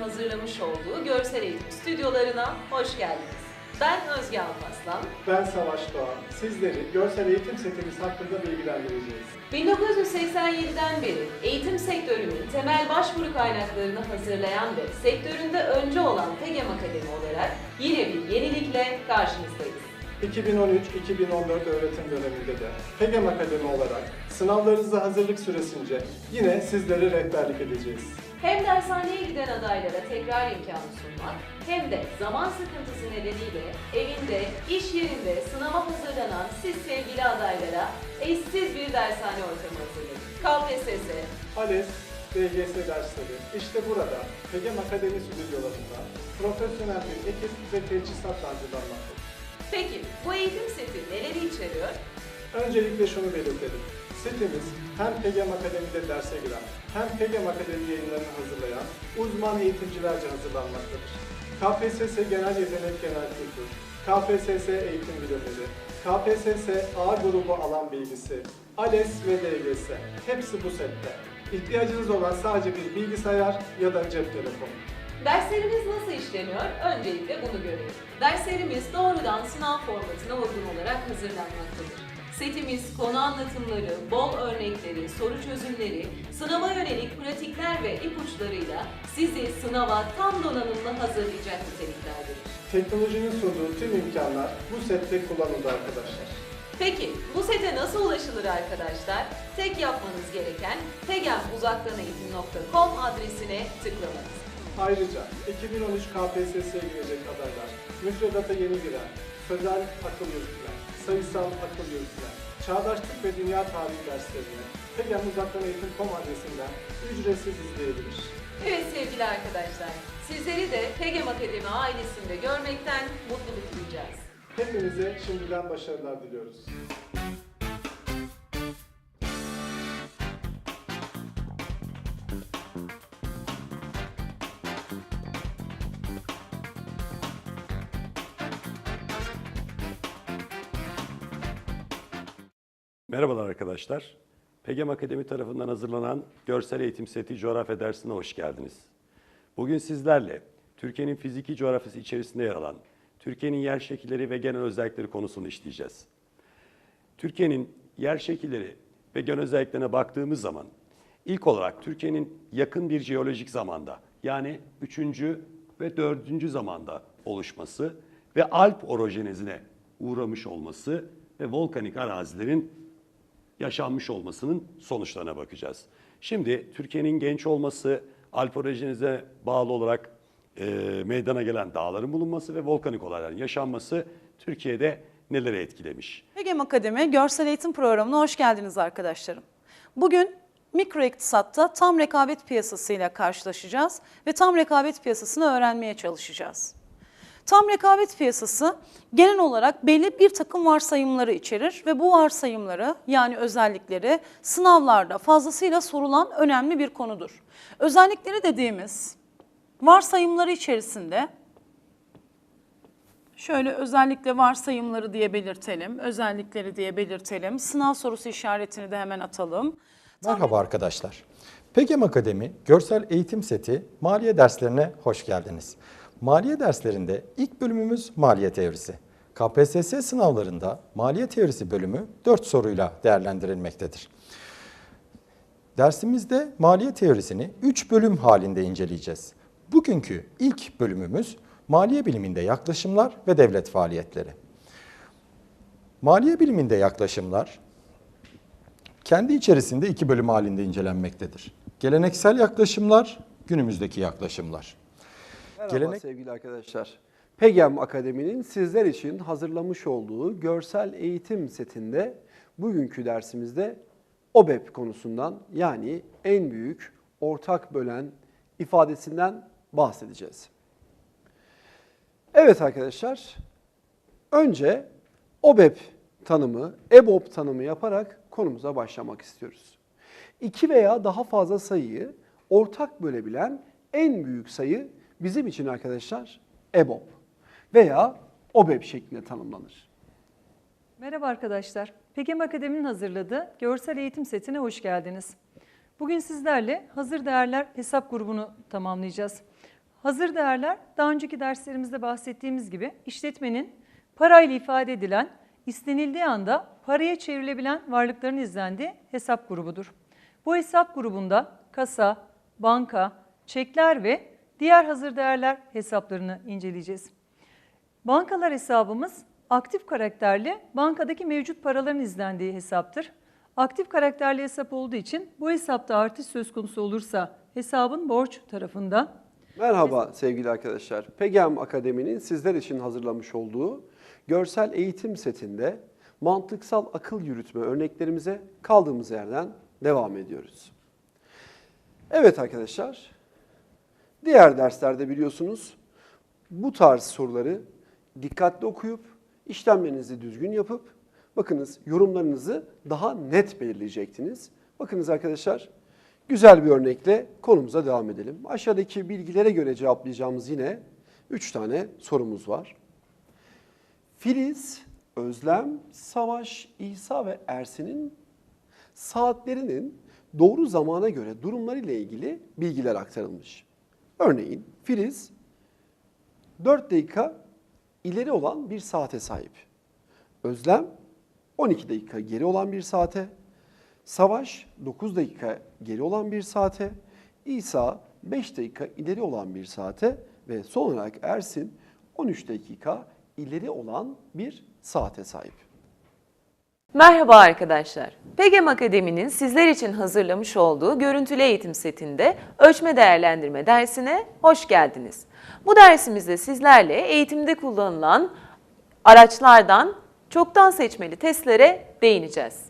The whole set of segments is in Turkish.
hazırlamış olduğu görsel eğitim stüdyolarına hoş geldiniz. Ben Özge Alpaslan. Ben Savaş Doğan. Sizleri görsel eğitim setimiz hakkında bilgilendireceğiz. 1987'den beri eğitim sektörünün temel başvuru kaynaklarını hazırlayan ve sektöründe önce olan TEGEM Akademi olarak yine bir yenilikle karşınızdayız. 2013-2014 öğretim döneminde de PEGEM Akademi olarak sınavlarınıza hazırlık süresince yine sizlere rehberlik edeceğiz. Hem dershaneye giden adaylara tekrar imkanı sunmak hem de zaman sıkıntısı nedeniyle evinde, iş yerinde sınava hazırlanan siz sevgili adaylara eşsiz bir dershane ortamı hazırladık. KPSS, ALES, DGS dersleri işte burada PEGEM Akademi stüdyolarında profesyonel bir ekip ve teçhizatla hazırlanmaktadır. Peki bu eğitim seti neleri içeriyor? Öncelikle şunu belirtelim. Setimiz hem PEGEM Akademi'de derse giren hem PEGEM Akademi yayınlarını hazırlayan uzman eğitimcilerce hazırlanmaktadır. KPSS Genel Yetenek Genel Kültür, KPSS Eğitim Bilimleri, KPSS A grubu alan bilgisi, ALES ve DGS hepsi bu sette. İhtiyacınız olan sadece bir bilgisayar ya da cep telefonu. Derslerimiz nasıl işleniyor? Öncelikle bunu görelim. Derslerimiz doğrudan sınav formatına uygun olarak hazırlanmaktadır. Setimiz konu anlatımları, bol örnekleri, soru çözümleri, sınava yönelik pratikler ve ipuçlarıyla sizi sınava tam donanımlı hazırlayacak niteliklerdedir. Teknolojinin sunduğu tüm imkanlar bu sette kullanıldı arkadaşlar. Peki bu sete nasıl ulaşılır arkadaşlar? Tek yapmanız gereken tegemuzaktaneğitim.com adresine tıklamanız. Ayrıca 2013 KPSS'ye girecek adaylar, müfredata yeni giren, sözel akıl yürütülen, sayısal akıl yürütülen, çağdaşlık ve dünya tarihi derslerini pegemuzaktaneğitim.com adresinden ücretsiz izleyebilir. Evet sevgili arkadaşlar, sizleri de Pegem Akademi ailesinde görmekten mutluluk duyacağız. Hepinize şimdiden başarılar diliyoruz. Merhabalar arkadaşlar. PEGEM Akademi tarafından hazırlanan Görsel Eğitim Seti Coğrafya dersine hoş geldiniz. Bugün sizlerle Türkiye'nin fiziki coğrafyası içerisinde yer alan Türkiye'nin yer şekilleri ve genel özellikleri konusunu işleyeceğiz. Türkiye'nin yer şekilleri ve genel özelliklerine baktığımız zaman ilk olarak Türkiye'nin yakın bir jeolojik zamanda yani 3. ve 4. zamanda oluşması ve Alp orojenezine uğramış olması ve volkanik arazilerin yaşanmış olmasının sonuçlarına bakacağız. Şimdi Türkiye'nin genç olması, Alp orojeneze bağlı olarak e, meydana gelen dağların bulunması ve volkanik olayların yaşanması Türkiye'de neleri etkilemiş? Pegem Akademi Görsel Eğitim Programı'na hoş geldiniz arkadaşlarım. Bugün mikro iktisatta tam rekabet piyasasıyla karşılaşacağız ve tam rekabet piyasasını öğrenmeye çalışacağız. Tam rekabet piyasası genel olarak belli bir takım varsayımları içerir ve bu varsayımları yani özellikleri sınavlarda fazlasıyla sorulan önemli bir konudur. Özellikleri dediğimiz varsayımları içerisinde Şöyle özellikle varsayımları diye belirtelim, özellikleri diye belirtelim. Sınav sorusu işaretini de hemen atalım. Merhaba arkadaşlar. PEGEM Akademi Görsel Eğitim Seti Maliye derslerine hoş geldiniz. Maliye derslerinde ilk bölümümüz maliye teorisi. KPSS sınavlarında maliye teorisi bölümü 4 soruyla değerlendirilmektedir. Dersimizde maliye teorisini 3 bölüm halinde inceleyeceğiz. Bugünkü ilk bölümümüz maliye biliminde yaklaşımlar ve devlet faaliyetleri. Maliye biliminde yaklaşımlar kendi içerisinde iki bölüm halinde incelenmektedir. Geleneksel yaklaşımlar, günümüzdeki yaklaşımlar. Merhaba Gelenek- sevgili arkadaşlar. PEGEM Akademi'nin sizler için hazırlamış olduğu görsel eğitim setinde bugünkü dersimizde OBEP konusundan yani en büyük ortak bölen ifadesinden bahsedeceğiz. Evet arkadaşlar, önce OBEP tanımı, EBOB tanımı yaparak konumuza başlamak istiyoruz. İki veya daha fazla sayıyı ortak bölebilen en büyük sayı bizim için arkadaşlar EBOB veya OBEP şeklinde tanımlanır. Merhaba arkadaşlar. Pegem Akademi'nin hazırladığı görsel eğitim setine hoş geldiniz. Bugün sizlerle hazır değerler hesap grubunu tamamlayacağız. Hazır değerler daha önceki derslerimizde bahsettiğimiz gibi işletmenin parayla ifade edilen, istenildiği anda paraya çevrilebilen varlıkların izlendiği hesap grubudur. Bu hesap grubunda kasa, banka, çekler ve diğer hazır değerler hesaplarını inceleyeceğiz. Bankalar hesabımız aktif karakterli bankadaki mevcut paraların izlendiği hesaptır. Aktif karakterli hesap olduğu için bu hesapta artış söz konusu olursa hesabın borç tarafında Merhaba sevgili arkadaşlar. PEGEM Akademi'nin sizler için hazırlamış olduğu görsel eğitim setinde mantıksal akıl yürütme örneklerimize kaldığımız yerden devam ediyoruz. Evet arkadaşlar, diğer derslerde biliyorsunuz bu tarz soruları dikkatli okuyup işlemlerinizi düzgün yapıp bakınız yorumlarınızı daha net belirleyecektiniz. Bakınız arkadaşlar güzel bir örnekle konumuza devam edelim. Aşağıdaki bilgilere göre cevaplayacağımız yine 3 tane sorumuz var. Filiz, Özlem, Savaş, İsa ve Ersin'in saatlerinin doğru zamana göre durumları ile ilgili bilgiler aktarılmış. Örneğin Filiz 4 dakika ileri olan bir saate sahip. Özlem 12 dakika geri olan bir saate, Savaş 9 dakika geri olan bir saate, İsa 5 dakika ileri olan bir saate ve son olarak Ersin 13 dakika ileri olan bir saate sahip. Merhaba arkadaşlar. PEGEM Akademi'nin sizler için hazırlamış olduğu görüntülü eğitim setinde ölçme değerlendirme dersine hoş geldiniz. Bu dersimizde sizlerle eğitimde kullanılan araçlardan çoktan seçmeli testlere değineceğiz.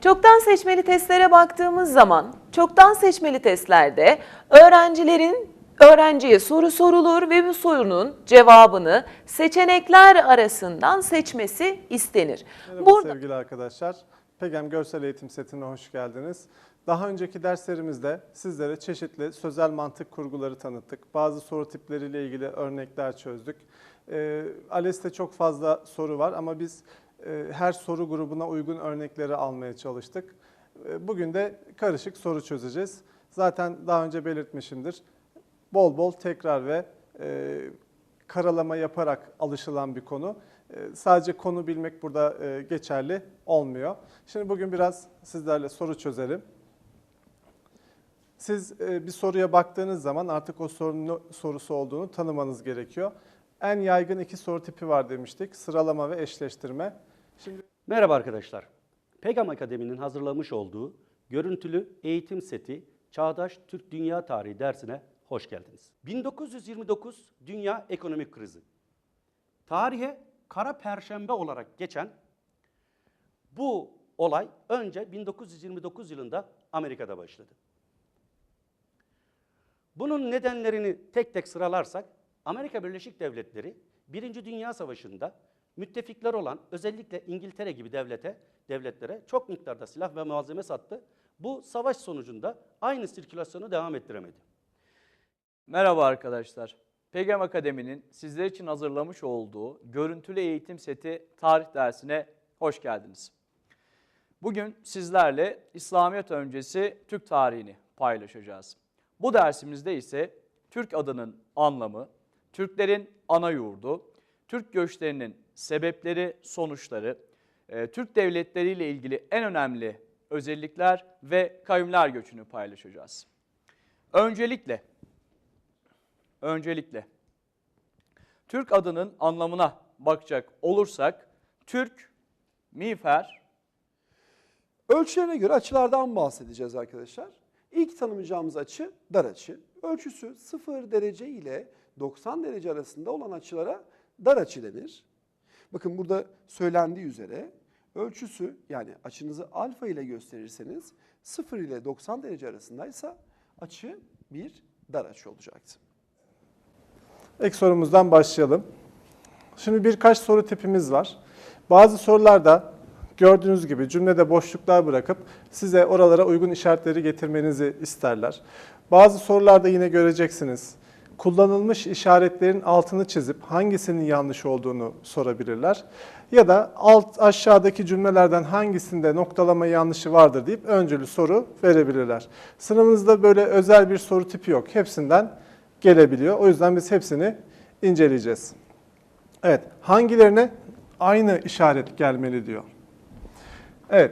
Çoktan seçmeli testlere baktığımız zaman çoktan seçmeli testlerde öğrencilerin öğrenciye soru sorulur ve bu sorunun cevabını seçenekler arasından seçmesi istenir. Merhaba Burada sevgili arkadaşlar. PEGEM Görsel Eğitim Seti'ne hoş geldiniz. Daha önceki derslerimizde sizlere çeşitli sözel mantık kurguları tanıttık. Bazı soru tipleriyle ilgili örnekler çözdük. Ee, ALES'te çok fazla soru var ama biz e, her soru grubuna uygun örnekleri almaya çalıştık. E, bugün de karışık soru çözeceğiz. Zaten daha önce belirtmişimdir. Bol bol tekrar ve e, karalama yaparak alışılan bir konu. E, Sadece konu bilmek burada e, geçerli olmuyor. Şimdi bugün biraz sizlerle soru çözelim. Siz e, bir soruya baktığınız zaman artık o sorunun sorusu olduğunu tanımanız gerekiyor. En yaygın iki soru tipi var demiştik. Sıralama ve eşleştirme. Şimdi Merhaba arkadaşlar. Pegam Akademi'nin hazırlamış olduğu görüntülü eğitim seti Çağdaş Türk Dünya Tarihi dersine hoş geldiniz. 1929 Dünya Ekonomik Krizi. Tarihe Kara Perşembe olarak geçen bu olay önce 1929 yılında Amerika'da başladı. Bunun nedenlerini tek tek sıralarsak Amerika Birleşik Devletleri Birinci Dünya Savaşı'nda müttefikler olan özellikle İngiltere gibi devlete, devletlere çok miktarda silah ve malzeme sattı. Bu savaş sonucunda aynı sirkülasyonu devam ettiremedi. Merhaba arkadaşlar. PGM Akademi'nin sizler için hazırlamış olduğu görüntülü eğitim seti tarih dersine hoş geldiniz. Bugün sizlerle İslamiyet öncesi Türk tarihini paylaşacağız. Bu dersimizde ise Türk adının anlamı, Türklerin ana yurdu, Türk göçlerinin sebepleri, sonuçları, e, Türk devletleriyle ilgili en önemli özellikler ve kavimler göçünü paylaşacağız. Öncelikle Öncelikle Türk adının anlamına bakacak olursak Türk, miğfer, Ölçülerine göre açılardan bahsedeceğiz arkadaşlar. İlk tanımlayacağımız açı dar açı. Ölçüsü 0 derece ile 90 derece arasında olan açılara dar açı denir. Bakın burada söylendiği üzere ölçüsü yani açınızı alfa ile gösterirseniz 0 ile 90 derece arasındaysa açı bir dar açı olacaktı. İlk sorumuzdan başlayalım. Şimdi birkaç soru tipimiz var. Bazı sorularda gördüğünüz gibi cümlede boşluklar bırakıp size oralara uygun işaretleri getirmenizi isterler. Bazı sorularda yine göreceksiniz. kullanılmış işaretlerin altını çizip hangisinin yanlış olduğunu sorabilirler. Ya da alt aşağıdaki cümlelerden hangisinde noktalama yanlışı vardır deyip öncülü soru verebilirler. Sınavınızda böyle özel bir soru tipi yok. Hepsinden gelebiliyor. O yüzden biz hepsini inceleyeceğiz. Evet, hangilerine aynı işaret gelmeli diyor. Evet,